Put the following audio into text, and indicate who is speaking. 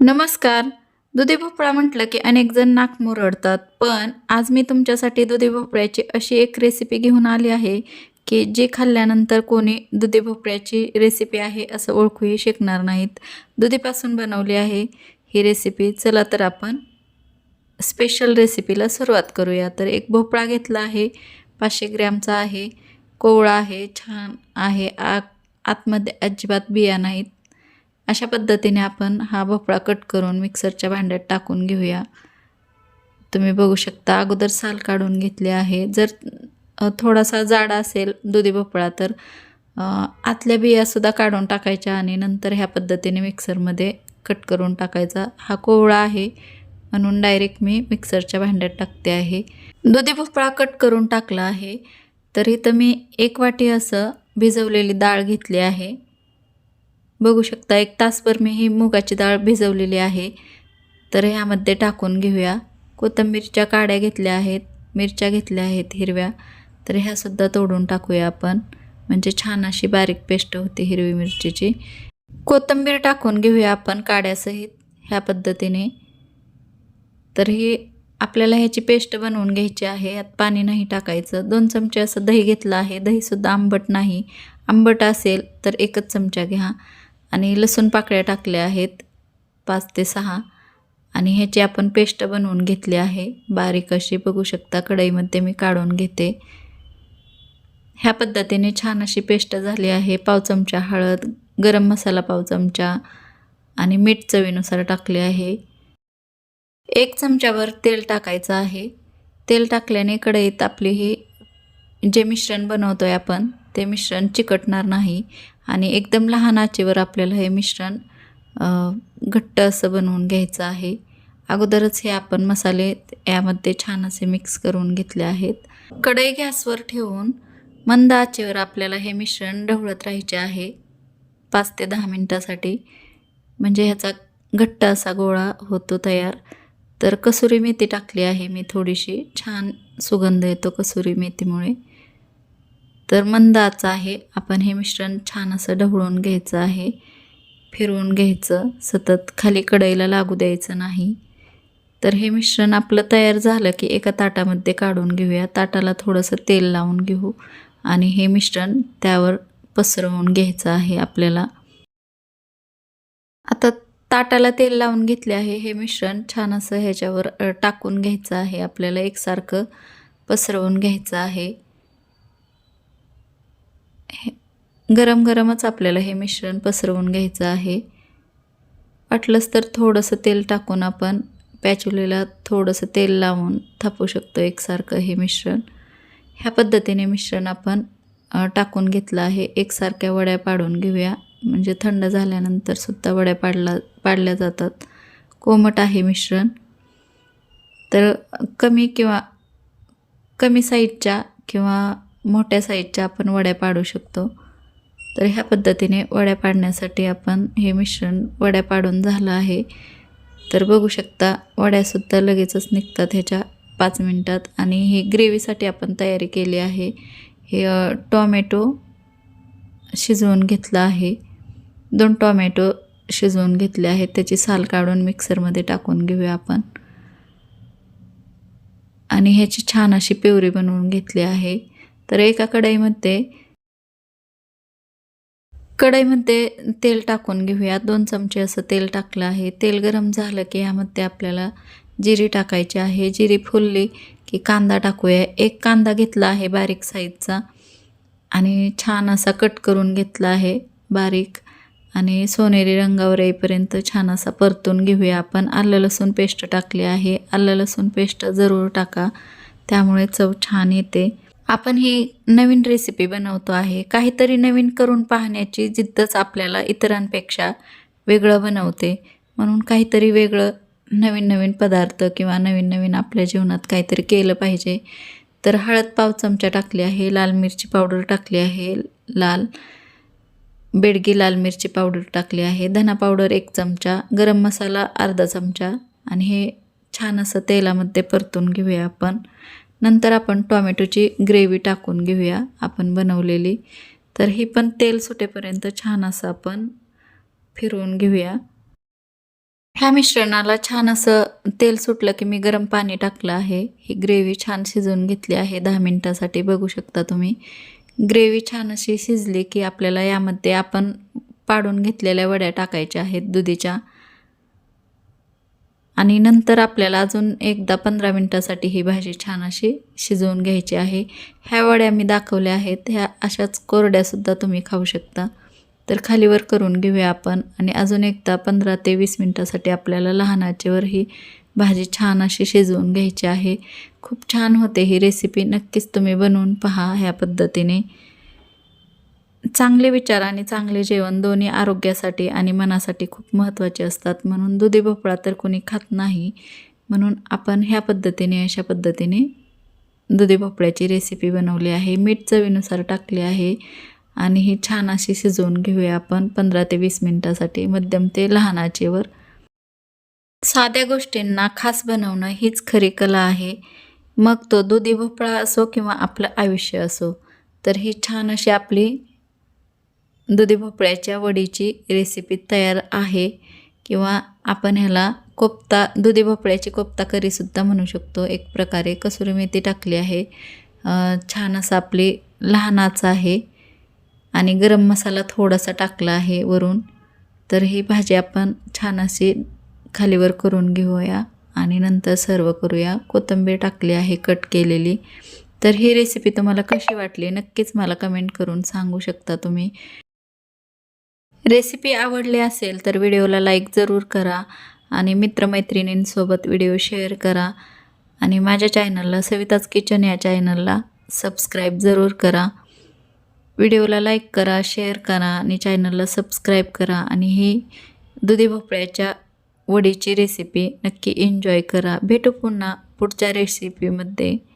Speaker 1: नमस्कार. दुधी भोपळा म्हटलं की अनेक जण नाक मुरडतात. पण आज मी तुमच्यासाठी दुधी भोपळ्याची अशी एक रेसिपी घेऊन आली आहे की जी खाल्ल्यानंतर कोणी दुधी भोपळ्याची रेसिपी आहे असं ओळखूही शकणार नाहीत. दुधीपासून बनवली आहे ही रेसिपी चला तर आपण स्पेशल रेसिपीला सुरुवात करूया. तर एक भोपळा घेतला आहे. पाचशे ग्रॅमचा आहे. कोवळा आहे. छान आहे. आ आतमध्ये अजिबात बिया नाहीत. अशा पद्धतीने आपण हा भोपळा कट करून मिक्सरच्या भांड्यात टाकून घेऊया. तुम्ही बघू शकता अगोदर साल काढून घेतले आहे. जर थोडासा जाडा असेल दुधी भोपळा तर आतल्या बियासुद्धा काढून टाकायच्या आणि नंतर ह्या पद्धतीने मिक्सरमध्ये कट करून टाकायचा. हा कोवळा आहे म्हणून डायरेक्ट मी मिक्सरच्या भांड्यात टाकते आहे. दुधी भोपळा कट करून टाकला आहे तर इथं मी एक वाटी असं भिजवलेली डाळ घेतली आहे. बघू शकता एक तासभर मी ही मुगाची डाळ भिजवलेली आहे. तर ह्यामध्ये टाकून घेऊया. कोथिंबीरच्या काड्या घेतल्या आहेत मिरच्या घेतल्या आहेत हिरव्या. तर ह्यासुद्धा तोडून टाकूया आपण. म्हणजे छान अशी बारीक पेस्ट होती हिरवी मिरचीची. कोथिंबीर टाकून घेऊया आपण काड्यासहित ह्या पद्धतीने. तर ही आपल्याला ह्याची पेस्ट बनवून घ्यायची आहे. यात पाणी नाही टाकायचं. दोन चमचे असं दही घेतलं आहे. दहीसुद्धा आंबट नाही. आंबट असेल तर एकच चमचा घ्या. आणि लसूण पाकळ्या टाकल्या आहेत पाच ते सहा. आणि ह्याची आपण पेस्ट बनवून घेतली आहे. बारीक अशी बघू शकता कढईमध्ये मी काढून घेते. ह्या पद्धतीने छान अशी पेस्ट झाली आहे. पाव चमचा हळद गरम मसाला पाव चमचा आणि मीठ चवीनुसार टाकले आहे. एक चमच्यावर तेल टाकायचं आहे. तेल टाकल्याने कढईत आपली ही जे मिश्रण बनवतो आहे आपण ते मिश्रण चिकटणार नाही. आणि एकदम लहान आचेवर आपल्याला हे मिश्रण घट्ट असं बनवून घ्यायचं आहे. अगोदरच हे आपण मसाले यामध्ये छान असे मिक्स करून घेतले आहेत. कढई गॅसवर ठेवून मंद आचेवर आपल्याला हे मिश्रण ढवळत राहायचे आहे. पाच ते दहा मिनटासाठी. म्हणजे ह्याचा घट्ट असा गोळा होतो तयार. तर कसुरी मेथी टाकली आहे मी थोडीशी. छान सुगंध येतो कसुरी मेथीमुळे. तर मंदाचं आहे. आपण हे मिश्रण छान असं ढवळून घ्यायचं आहे. फिरवून घ्यायचं. सतत खाली कढईला लागू द्यायचं नाही. तर हे मिश्रण आपलं तयार झालं की एका ताटामध्ये काढून घेऊया. ताटाला थोडंसं तेल लावून घेऊ आणि हे मिश्रण त्यावर पसरवून घ्यायचं आहे आपल्याला. आता ताटाला तेल लावून घेतले आहे. हे मिश्रण छान असं ह्याच्यावर टाकून घ्यायचं आहे. आपल्याला एकसारखं पसरवून घ्यायचं आहे हे गरम गरमच आपल्याला हे मिश्रण पसरवून घ्यायचं आहे. वाटलंच तर थोडंसं तेल टाकून आपण पॅचुलेला थोडंसं तेल लावून थापू शकतो एकसारखं हे मिश्रण. ह्या पद्धतीने मिश्रण आपण टाकून घेतलं आहे. एकसारख्या वड्या पाडून घेऊया. म्हणजे थंड झाल्यानंतर सुद्धा वड्या पाडला पाडल्या जातात. कोमट आहे मिश्रण. तर कमी किंवा कमी साईजच्या किंवा मोठ्या साईजच्या आपण वड्या पाडू शकतो. तर ह्या पद्धतीने वड्या पाडण्यासाठी आपण हे मिश्रण वड्या पाडून झालं आहे. तर बघू शकता वड्यासुद्धा लगेचच निघतात ह्याच्या पाच मिनटात आणि ही ग्रेव्हीसाठी आपण तयारी केली आहे. हे टॉमॅटो शिजवून घेतलं आहे. दोन टॉमॅटो शिजवून घेतले आहेत. त्याची साल काढून मिक्सरमध्ये टाकून घेऊया आपण. आणि ह्याची छान अशी पिवरी बनवून घेतली आहे. तर एका कढईमध्ये कढईमध्ये तेल टाकून घेऊया. दोन चमचे असं तेल टाकलं आहे. तेल गरम झालं की यामध्ये आपल्याला जिरी टाकायची आहे. जिरी फुलली की कांदा टाकूया. एक कांदा घेतला आहे बारीक साईजचा आणि छान असा कट करून घेतला आहे बारीक. आणि सोनेरी रंगावर येईपर्यंत छान असा परतून घेऊया आपण. आलं लसूण पेस्ट टाकली आहे. आलं लसूण पेस्ट जरूर टाका. त्यामुळे चव छान येते. आपण ही नवीन रेसिपी बनवतो आहे. काहीतरी नवीन करून पाहण्याची जिद्दच आपल्याला इतरांपेक्षा वेगळं बनवते. म्हणून काहीतरी वेगळं नवीन नवीन पदार्थ किंवा नवीन नवीन आपल्या जीवनात काहीतरी केलं पाहिजे. तर हळद पाव चमचा टाकली आहे लाल मिरची पावडर टाकली आहे लाल बेडगी लाल मिरची पावडर टाकली आहे धना पावडर एक चमचा गरम मसाला अर्धा चमचा आणि हे छान असं तेलामध्ये परतून घेऊया आपण. नंतर आपण टॉमॅटोची ग्रेव्ही टाकून घेऊया. आपण बनवलेली. तर ही पण तेल सुटेपर्यंत छान असं आपण फिरवून घेऊया. ह्या मिश्रणाला छान असं तेल सुटलं की मी गरम पाणी टाकलं आहे. ही ग्रेव्ही छान शिजवून घेतली आहे. दहा मिनटासाठी बघू शकता तुम्ही. ग्रेव्ही छान अशी शिजली की आपल्याला यामध्ये आपण पाडून घेतलेल्या वड्या टाकायच्या आहेत दुधीच्या. आणि नंतर आपल्याला अजून एकदा पंधरा मिनटासाठी ही भाजी छान अशी शिजवून घ्यायची आहे. ह्या वड्या मी दाखवल्या आहेत. ह्या अशाच कोरड्यासुद्धा तुम्ही खाऊ शकता. तर खालीवर करून घेऊया आपण आणि अजून एकदा पंधरा ते वीस मिनटासाठी आपल्याला लहान ही भाजी छान अशी शिजवून घ्यायची आहे. खूप छान होते ही रेसिपी नक्कीच तुम्ही बनवून पहा ह्या पद्धतीने. चांगले विचार आणि चांगले जेवण दोन्ही आरोग्यासाठी आणि मनासाठी खूप महत्त्वाचे असतात. म्हणून दुधी भोपळा तर कोणी खात नाही. म्हणून आपण ह्या पद्धतीने अशा पद्धतीने दुधी भोपळ्याची रेसिपी बनवली आहे. मीठ चवीनुसार टाकले आहे. आणि ही छान अशी शिजवून घेऊया आपण पंधरा ते वीस मिनटासाठी. मध्यम ते लहान आचेवर. साध्या गोष्टींना खास बनवणं हीच खरी कला आहे. मग तो दुधी भोपळा असो किंवा आपलं आयुष्य असो तर ही छान अशी आपली दुधी भोपळ्याच्या वडीची रेसिपी तयार आहे. किंवा आपण ह्याला कोफ्ता दुधी भोपळ्याची कोफ्ता करीसुद्धा म्हणू शकतो. एक प्रकारे कसुरी मेथी टाकली आहे. छान असं आपली लहानाचं आहे. आणि गरम मसाला थोडासा टाकला आहे वरून. तर ही भाजी आपण छान अशी खालीवर करून घेऊया. आणि नंतर सर्व करूया. कोथिंबीर टाकली आहे कट केलेली. तर ही रेसिपी तुम्हाला कशी वाटली? नक्कीच मला कमेंट करून सांगू शकता तुम्ही. रेसिपी आवडली असेल तर व्हिडिओला लाईक जरूर करा आणि मित्रमैत्रिणींसोबत व्हिडिओ शेअर करा. आणि माझ्या चॅनलला सविताज किचन या चॅनलला सबस्क्राईब जरूर करा. व्हिडिओला लाईक करा शेअर करा आणि चॅनलला सबस्क्राईब करा आणि ही दुधी भोपळ्याच्या वडीची रेसिपी नक्की एन्जॉय करा. भेटू पुन्हा पुढच्या रेसिपीमध्ये.